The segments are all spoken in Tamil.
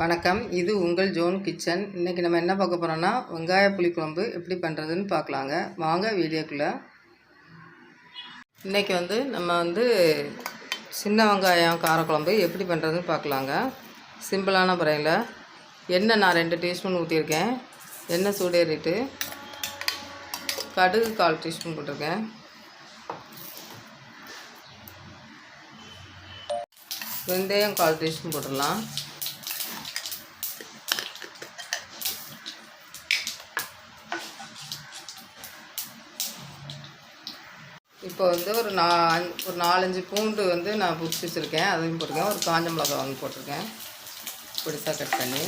வணக்கம். இது உங்கள் ஜோன் கிச்சன். இன்றைக்கி நம்ம என்ன பார்க்க போகிறோன்னா வெங்காய புளிக்குழம்பு எப்படி பண்ணுறதுன்னு பார்க்கலாங்க. வாங்க வீடியோக்குள்ளே. இன்றைக்கி வந்து நம்ம வந்து சின்ன வெங்காயம் காரக்குழம்பு எப்படி பண்ணுறதுன்னு பார்க்கலாங்க. சிம்பிளான முறையில். எண்ணெய் நான் ரெண்டு டீஸ்பூன் ஊற்றியிருக்கேன் எண்ணெய் சூடேறிட்டு கடுகு கால் டீஸ்பூன் போட்டிருக்கேன். வெந்தயம் கால் டீஸ்பூன் போட்டுடலாம். இப்போ வந்து ஒரு நா ஒரு நாலஞ்சு பூண்டு வந்து நான் பிடிச்சி வச்சுருக்கேன். அதையும் போட்டிருக்கேன் ஒரு காஞ்ச மிளகா வாங்கி போட்டிருக்கேன். பிடிச்சா கட் பண்ணி.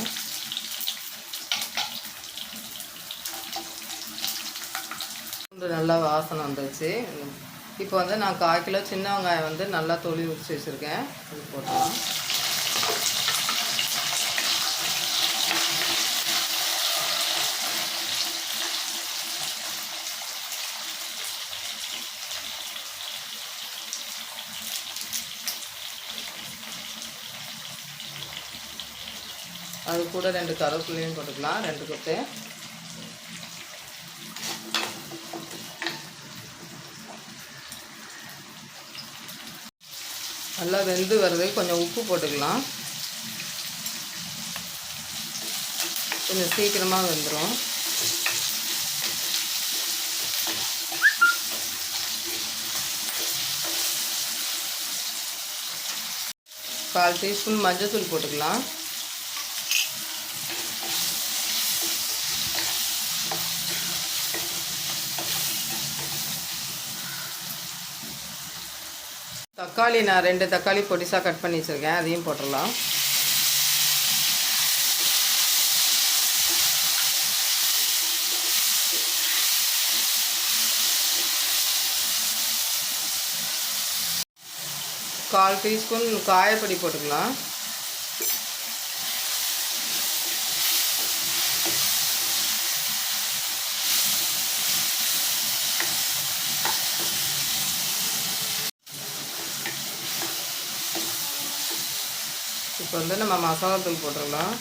பூண்டு நல்லா வாசனை வந்துச்சு இப்போ வந்து நான் கால் கிலோ சின்ன வெங்காயம் வந்து நல்லா தொளி உரிச்சு வச்சுருக்கேன். அது போட்டலாம் அது கூட ரெண்டு கருவேப்பிலையும் போட்டுக்கலாம் ரெண்டு கொத்து. நல்லா வெந்து வருது கொஞ்சம் உப்பு போட்டுக்கலாம். கொஞ்சம் சீக்கிரமாக வெந்துடும் கால் டீஸ்பூன் மஞ்சள் தூள் போட்டுக்கலாம். தக்காளி நான் ரெண்டு தக்காளி பொடிசாக கட் பண்ணி வச்சுருக்கேன். அதையும் போட்டுடலாம். கால் டீஸ்பூன் காயப்பொடி போட்டுக்கலாம். இப்போ வந்து நம்ம மசாலா தூள் போட்டுடலாம்.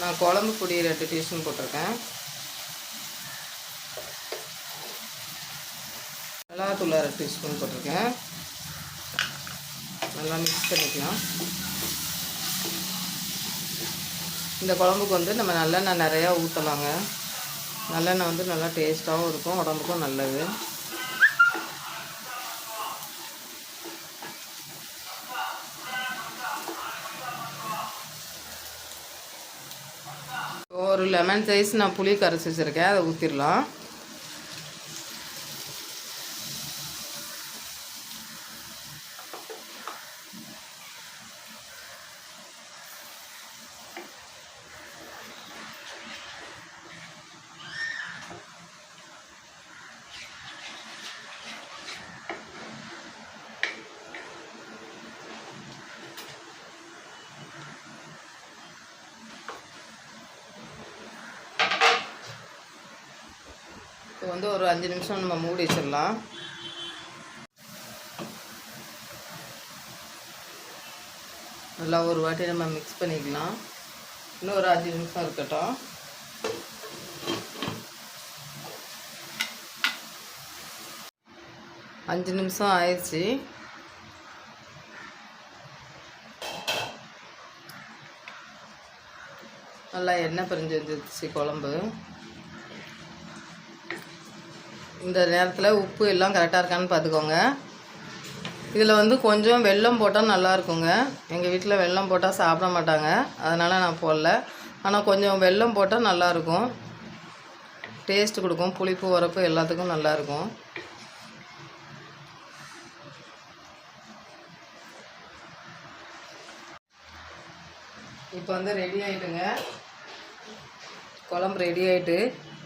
நான் குழம்பு பொடி ரெண்டு டீஸ்பூன் போட்டிருக்கேன். மிளகாத்தூள் அரை டீஸ்பூன் போட்டிருக்கேன். நல்லா மிக்ஸ் பண்ணிக்கலாம். இந்த குழம்புக்கு வந்து நம்ம நல்லெண்ணெய் நிறையா ஊற்றலாங்க நல்லெண்ணெய் வந்து நல்லா டேஸ்ட்டாகவும் இருக்கும் உடம்புக்கும் நல்லது. ஒரு லெமன் சைஸ் நான் புளி கரைச்சி வச்சுருக்கேன். அதை ஊற்றிடலாம் இப்போ வந்து ஒரு அஞ்சு நிமிஷம் நம்ம மூடி வச்சிடலாம். நல்லா ஒரு வாட்டி நம்ம மிக்ஸ் பண்ணிக்கலாம். இன்னும் ஒரு அஞ்சு நிமிஷம் இருக்கட்டும். அஞ்சு நிமிஷம் ஆயிடுச்சு. நல்லா எண்ணெய் பிரிஞ்சு வந்துருச்சு குழம்பு. இந்த நேரத்தில் உப்பு எல்லாம் கரெக்டாக இருக்கான்னு பார்த்துக்கோங்க இதில் வந்து கொஞ்சம் வெல்லம் போட்டால் நல்லா இருக்குங்க. எங்கள் வீட்டில் வெல்லம் போட்டால் சாப்பிட மாட்டாங்க. அதனால் நான் போடல. ஆனால் கொஞ்சம் வெல்லம் போட்டால் நல்லாயிருக்கும் டேஸ்ட் கொடுக்கும். புளிப்பு உரப்பு எல்லாத்துக்கும் நல்லாயிருக்கும் இப்போ வந்து ரெடி ஆகிட்டுங்க குழம்பு ரெடி ஆகிட்டு